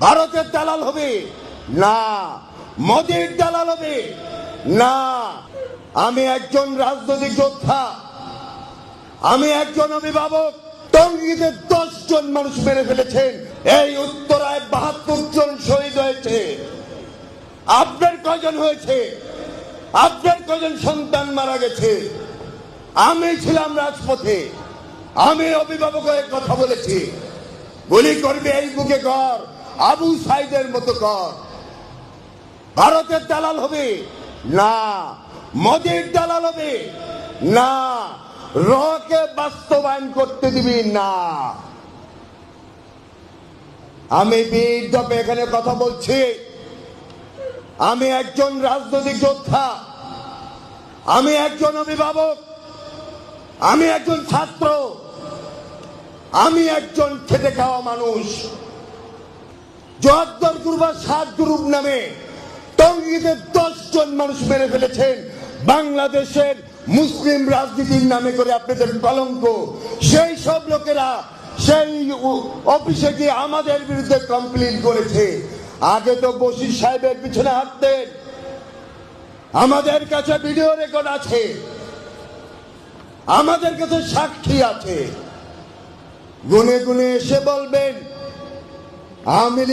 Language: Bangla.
ভারতের দালাল হবে। না, মোদির দালাল হবে। না, আমি একজন রাজনৈতিক যোদ্ধা। আমি একজন অভিভাবক। টঙ্গিতে দশ জন মানুষ মেরে ফেলেছেন। এই উত্তরায় বাহাত্তর জন শহীদ হয়েছে। আপনার কজন হয়েছে? আপনার কজন সন্তান মারা গেছে? আমি ছিলাম রাজপথে। আমি অভিভাবক হয়ে কথা বলেছি। গুলি করবে এই বুকে কর আবু সাইদের মতো কর। ভারতের দালাল হবে? না। মোদির দালাল হবে? না। রকে বাস্তবায়ন করতে দিবি? না। আমি বীর দপে এখানে কথা বলছি। আমি একজন রাজনৈতিক যোদ্ধা। আমি একজন অভিভাবক। আমি একজন ছাত্র। আমি একজন খেটে খাওয়া মানুষ। জোয়াদ্দর গ্রুপ আর সাত গ্রুপ নামে দশ জন মানুষ মেরে ফেলেছেন। বাংলাদেশের মুসলিম রাজনীতির নামে করে আপনাদের কলঙ্ক। সেই সব লোকেরা সেই অফিসে গিয়ে আমাদের বিরুদ্ধে কমপ্লেন করেছে। আগে তো বসির সাহেবের পিছনে হাঁটতেন। আমাদের কাছে ভিডিও রেকর্ড আছে। আমাদের কাছে সাক্ষী আছে। গুনে গুনে এসে বলবেন, আওয়ামী